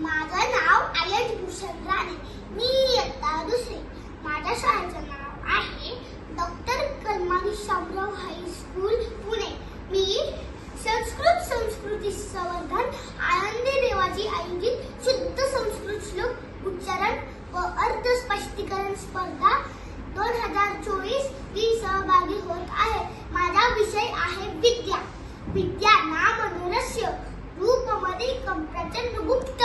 माझं नाव आयज भूषण राणे. मी इयत्ता दुसरी. माझ्या शाळेचं नाव आहे doctor Kalmani Shamrao high school Pune. मी संस्कृत संस्कृती संवर्धन आनंदी देवाची आयोजित शुद्ध संस्कृत श्लोक उच्चारण व अर्थ स्पष्टीकरण स्पर्धा दोन हजार चोवीस मी सहभागी होत आहे. माझा विषय आहे विद्या. विद्या ना मनोरस्य रूपमध्ये प्रचंड गुप्त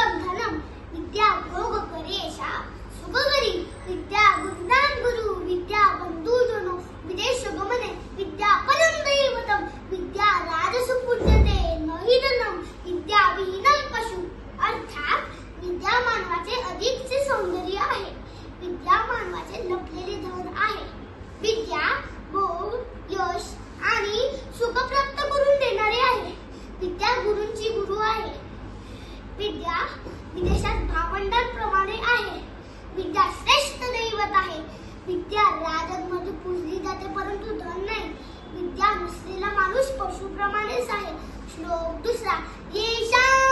विदेशात भावंडांप्रमाणे आहे. विद्या श्रेष्ठ दैवत आहे. विद्या राजांमध्ये पूजली जाते परंतु धन नाही. विद्या नसलेला माणूस पशुप्रमाणेच आहे. श्लोक दुसरा येशा